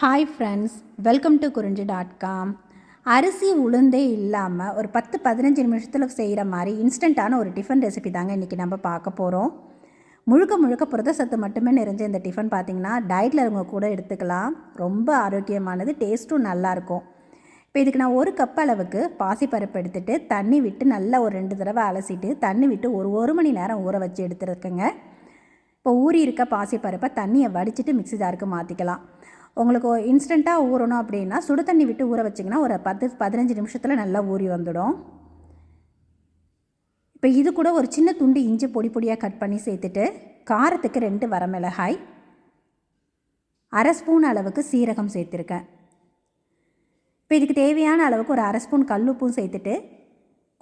Hi friends welcome to Kurinji dot com அரிசி உளுந்தே இல்லாமல் ஒரு பத்து பதினஞ்சு நிமிஷத்தில் செய்கிற மாதிரி இன்ஸ்டண்ட்டான ஒரு டிஃபன் ரெசிபி தாங்க இன்றைக்கி நம்ம பார்க்க போகிறோம் முழுக்க முழுக்க புரத சத்து மட்டுமே நிறைஞ்ச இந்த டிஃபன் பார்த்திங்கன்னா டயட்டில் இருங்க கூட எடுத்துக்கலாம். ரொம்ப ஆரோக்கியமானது டேஸ்ட்டும் நல்லாயிருக்கும் இப்போ இதுக்கு நான் ஒரு கப் அளவுக்கு பாசிப்பருப்பு எடுத்துகிட்டு தண்ணி விட்டு நல்லா ஒரு ரெண்டு தடவை அலசிட்டு தண்ணி விட்டு ஒரு ஒரு மணி நேரம் ஊற வச்சு எடுத்துருக்கேங்க. இப்போ ஊறி இருக்க பாசிப்பருப்பை தண்ணியை வடிச்சிட்டு மிக்சி ஜாருக்கு மாற்றிக்கலாம் உங்களுக்கு இன்ஸ்டண்ட்டாக ஊறணும் அப்படின்னா சுடு தண்ணி விட்டு ஊற வச்சிங்கன்னா ஒரு பத்து பதினஞ்சு நிமிஷத்தில் நல்லா ஊறி வந்துடும். இப்போ இது கூட ஒரு சின்ன துண்டு இஞ்சி பொடி பொடியாக கட் பண்ணி சேர்த்துட்டு காரத்துக்கு ரெண்டு வரமிளகாய் அரை ஸ்பூன் அளவுக்கு சீரகம் சேர்த்துருக்கேன். இப்போ இதுக்கு தேவையான அளவுக்கு ஒரு அரை ஸ்பூன் கல்லுப்பும் சேர்த்துட்டு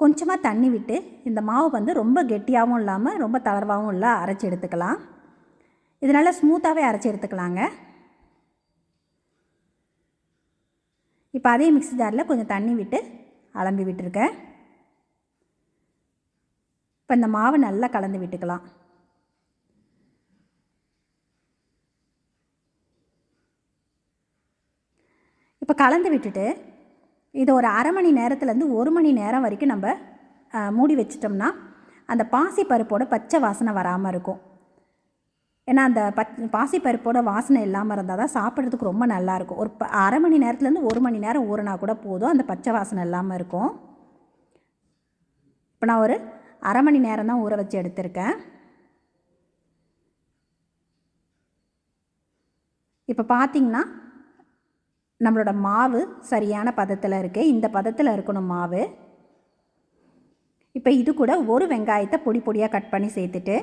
கொஞ்சமாக தண்ணி விட்டு இந்த மாவு வந்து ரொம்ப கெட்டியாகவும் இல்லாமல் ரொம்ப தளர்வாகவும் இல்லை அரைச்சி எடுத்துக்கலாம். இதனால் ஸ்மூத்தாகவே அரைச்சி எடுத்துக்கலாங்க. இப்போ அதே மிக்ஸி ஜாரில் கொஞ்சம் தண்ணி விட்டு அலம்பி விட்டுருக்கேன். இப்போ இந்த மாவை நல்லா கலந்து விட்டுக்கலாம். இப்போ கலந்து விட்டுட்டு இதை ஒரு அரை மணி நேரத்துலேருந்து ஒரு மணி நேரம் வரைக்கும் நம்ம மூடி வச்சிட்டோம்னா அந்த பாசி பருப்போட பச்சை வாசனை வராமல் இருக்கும். ஏன்னா அந்த பச் பாசிப்பருப்போட வாசனை இல்லாமல் இருந்தால் தான் சாப்பிட்றதுக்கு ரொம்ப நல்லாயிருக்கும் ஒரு ப அரை மணி நேரத்துலேருந்து ஒரு மணி நேரம் ஊறினா கூட போதும். அந்த பச்சை வாசனை இல்லாமல் இருக்கும். இப்போ நான் ஒரு அரை மணி நேரம் தான் ஊற வச்சு எடுத்திருக்கேன். இப்போ பார்த்திங்கன்னா நம்மளோட மாவு சரியான பதத்தில் இருக்குது இந்த பதத்தில் இருக்கணும் மாவு. இப்போ இது கூட ஒரு வெங்காயத்தை பொடி பொடியாக கட் பண்ணி சேர்த்துட்டு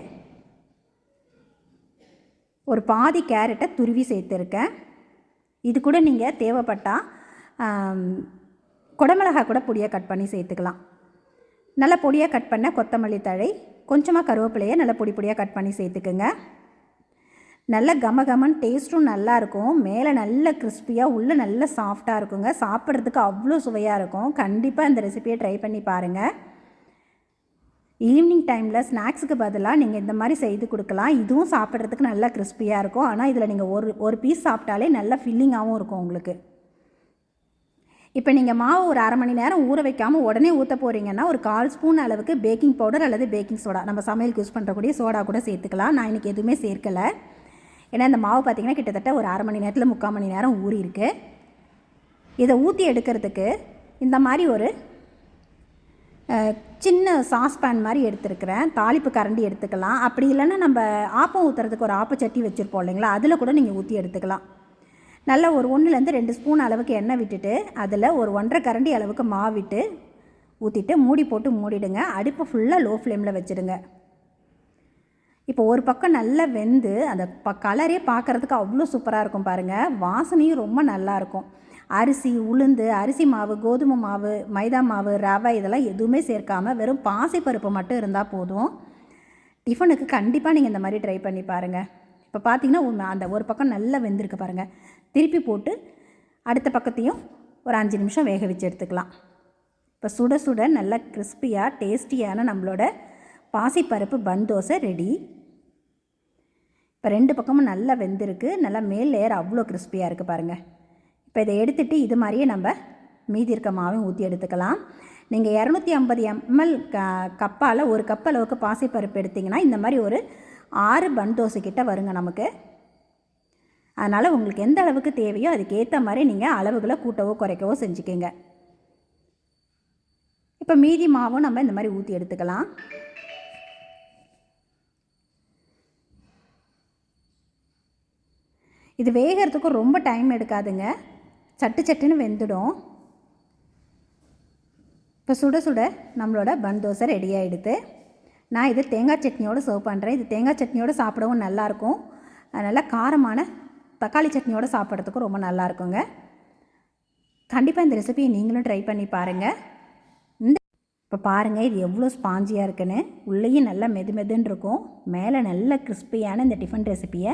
ஒரு பாதி கேரட்டை துருவி சேர்த்துருக்கேன். இது கூட நீங்கள் தேவைப்பட்டால் குடமிளகா கூட பொடியாக கட் பண்ணி சேர்த்துக்கலாம். நல்லா பொடியாக கட் பண்ண கொத்தமல்லி தழை கொஞ்சமாக கருவேப்பிலையை நல்லா பொடி பொடியாக கட் பண்ணி சேர்த்துக்குங்க. நல்ல கம கமன் டேஸ்ட்டும் நல்லாயிருக்கும் மேலே நல்ல கிறிஸ்பியாக உள்ளே நல்ல சாஃப்டாக இருக்குங்க. சாப்பிட்றதுக்கு அவ்வளோ சுவையாக இருக்கும். கண்டிப்பாக இந்த ரெசிபியை ட்ரை பண்ணி பாருங்கள் ஈவினிங் டைமில் ஸ்நாக்ஸுக்கு பதிலாக நீங்கள் இந்த மாதிரி செய்து கொடுக்கலாம். இதுவும் சாப்பிட்றதுக்கு நல்லா கிறிஸ்பியாக இருக்கும். ஆனால் இதில் நீங்கள் ஒரு ஒரு பீஸ் சாப்பிட்டாலே நல்லா ஃபில்லிங்காகவும் இருக்கும் உங்களுக்கு. இப்போ நீங்கள் மாவு ஒரு அரை மணி நேரம் ஊற வைக்காமல் உடனே ஊற்ற போகிறீங்கன்னா ஒரு கால் ஸ்பூன் அளவுக்கு பேக்கிங் பவுடர் அல்லது பேக்கிங் சோடா நம்ம சமையலுக்கு யூஸ் பண்ணுறக்கூடிய சோடா கூட சேர்த்துக்கலாம். நான் இன்றைக்கி எதுவுமே சேர்க்கலை. ஏன்னா இந்த மாவு பார்த்திங்கன்னா கிட்டத்தட்ட ஒரு அரை மணி நேரத்தில் முக்கால் மணி நேரம் ஊறி இருக்குது இதை ஊற்றி எடுக்கிறதுக்கு இந்த மாதிரி ஒரு சின்ன சாஸ்பேன் மாதிரி எடுத்துருக்கிறேன். தாளிப்பு கரண்டி எடுத்துக்கலாம். அப்படி இல்லைன்னா நம்ம ஆப்பம் ஊற்றுறதுக்கு ஒரு ஆப்பச்சட்டி வச்சுருப்போம் இல்லைங்களா? அதில் கூட நீங்கள் ஊற்றி எடுத்துக்கலாம். நல்லா ஒரு ஒன்றுலேருந்து ரெண்டு ஸ்பூன் அளவுக்கு எண்ணெய் விட்டுட்டு அதில் ஒரு ஒன்றரை கரண்டி அளவுக்கு மாவிட்டு ஊற்றிட்டு மூடி போட்டு மூடிடுங்க. அடுப்பை ஃபுல்லாக லோ ஃப்ளேமில் வச்சுடுங்க. இப்போ ஒரு பக்கம் நல்லா வெந்து அந்த ப கலரே பார்க்குறதுக்கு அவ்வளோ சூப்பராக இருக்கும் பாருங்கள் வாசனையும் ரொம்ப நல்லாயிருக்கும் அரிசி உளுந்து அரிசி மாவு கோதுமை மாவு மைதா மாவு ரவை இதெல்லாம் எதுவுமே சேர்க்காமல் வெறும் பாசிப்பருப்பு மட்டும் இருந்தால் போதும். டிஃபனுக்கு கண்டிப்பாக நீங்கள் இந்த மாதிரி ட்ரை பண்ணி பாருங்கள் இப்போ பார்த்தீங்கன்னா அந்த ஒரு பக்கம் நல்லா வெந்திருக்கு பாருங்கள் திருப்பி போட்டு அடுத்த பக்கத்தையும் ஒரு அஞ்சு நிமிஷம் வேக வச்சு எடுத்துக்கலாம். இப்போ சுட சுட நல்லா கிறிஸ்பியாக டேஸ்டியான நம்மளோட பாசிப்பருப்பு பன் தோசை ரெடி. இப்போ ரெண்டு பக்கமும் நல்லா வெந்திருக்கு. நல்லா மேல் லேயர் அவ்வளோ கிறிஸ்பியாக இருக்குது பாருங்கள் இப்போ இதை எடுத்துகிட்டு இது மாதிரியே நம்ம மீதி இருக்க மாவையும் ஊற்றி எடுத்துக்கலாம். நீங்கள் இரநூத்தி ஐம்பது எம்எல் க கப்பால் ஒரு கப் அளவுக்கு பாசிப்பருப்பு எடுத்திங்கன்னா இந்த மாதிரி ஒரு ஆறு பன் தோசை கிட்ட வருங்க நமக்கு. அதனால் உங்களுக்கு எந்த அளவுக்கு தேவையோ அதுக்கேற்ற மாதிரி நீங்கள் அளவுகளை கூட்டவோ குறைக்கவோ செஞ்சுக்கோங்க. இப்போ மீதி மாவும் நம்ம இந்த மாதிரி ஊற்றி எடுத்துக்கலாம். இது வேகிறதுக்கும் ரொம்ப டைம் எடுக்காதுங்க. சட்டு சட்டுன்னு வெந்துடும். இப்போ சுட சுட நம்மளோட பன் தோசை ரெடி ஆகிடுது நான் இது தேங்காய் சட்னியோடு சர்வ் பண்ணுறேன் இது தேங்காய் சட்னியோடு சாப்பிடவும் நல்லாயிருக்கும். நல்லா காரமான தக்காளி சட்னியோடு சாப்பிட்றதுக்கும் ரொம்ப நல்லாயிருக்குங்க. கண்டிப்பாக இந்த ரெசிபியை நீங்களும் ட்ரை பண்ணி பாருங்கள் இந்த இப்போ பாருங்கள் இது எவ்வளோ ஸ்பாஞ்சியாக இருக்குன்னு. உள்ளேயும் நல்லா மெது மெதுன்னு இருக்கும். மேலே நல்ல கிறிஸ்பியான இந்த டிஃபன் ரெசிப்பியை